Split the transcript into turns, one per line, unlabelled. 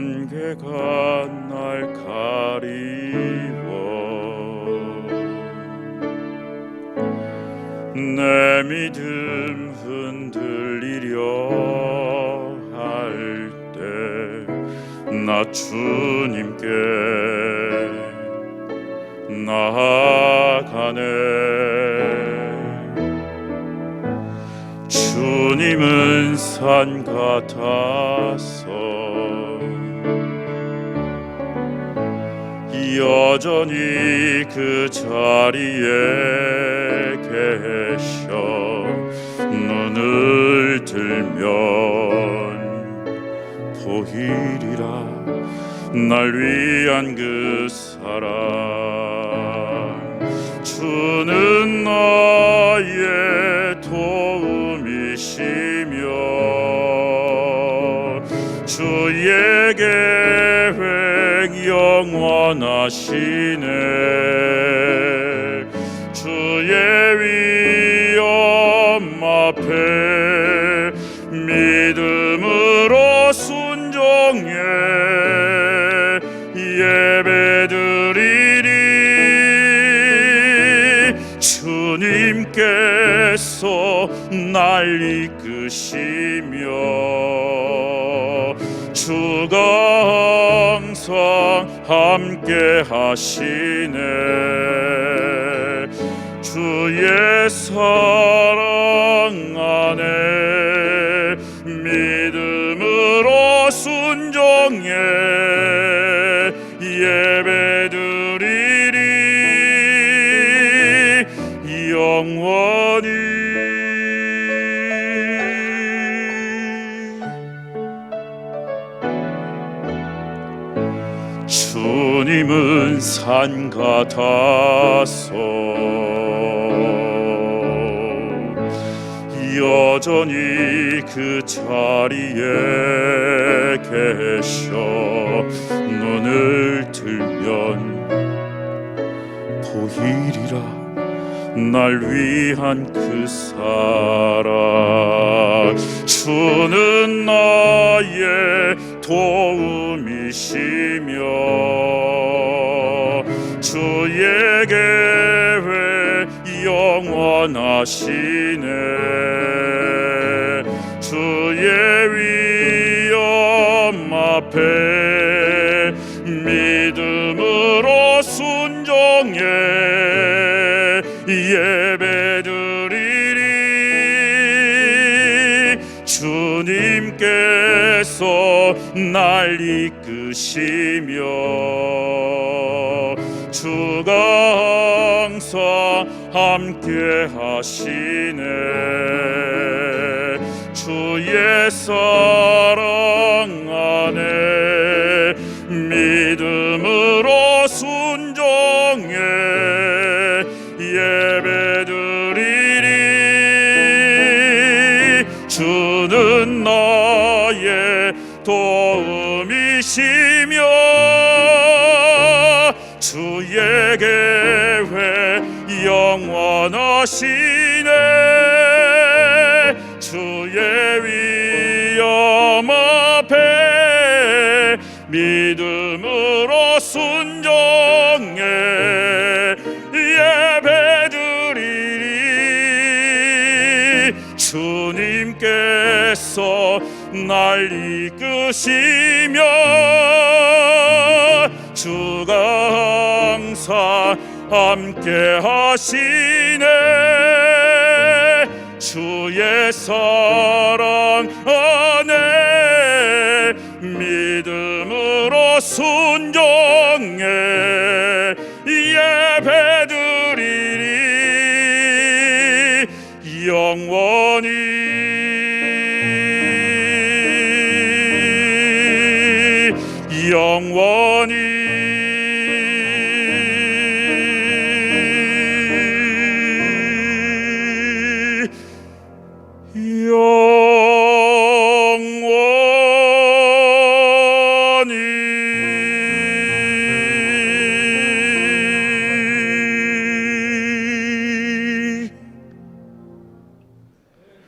안개가 날 가리워. 내 믿음 흔들리려 할 때 나 주님께 나아가네. 주님은 산 같아서 여전히 그 자리에 계셔. 눈을 들면 보이리라. 날 위한 그 사랑. 주는 나의 도움이시며 계획 영원하시네. 주의 위엄 앞에 믿음으로 순종해 예배드리리. 주님께서 날 이끄시며 주가 항상 함께 하시네. 주의 사랑 안에 믿음으로 순종해 주님은 산 같아서 여전히 그 자리에 계셔 눈을 들면 보이리라. 날 위한 그 사랑. 주는 나의 도움이시며 주의 계획 영원하시네? 주의 위엄 앞에 믿음으로 순종해 예배드 주님께서 날 이끄시며 주가 항상 함께 하시네. 주의 사랑 안에 믿음으로 순종해 예배 나의 도움이시며 주의 계획 영원하시네? 주의 위엄 앞에 믿음으로 순종해 날 이끄시며 주가 항상 함께 하시네. 주의 사랑 안에 믿음으로 순종해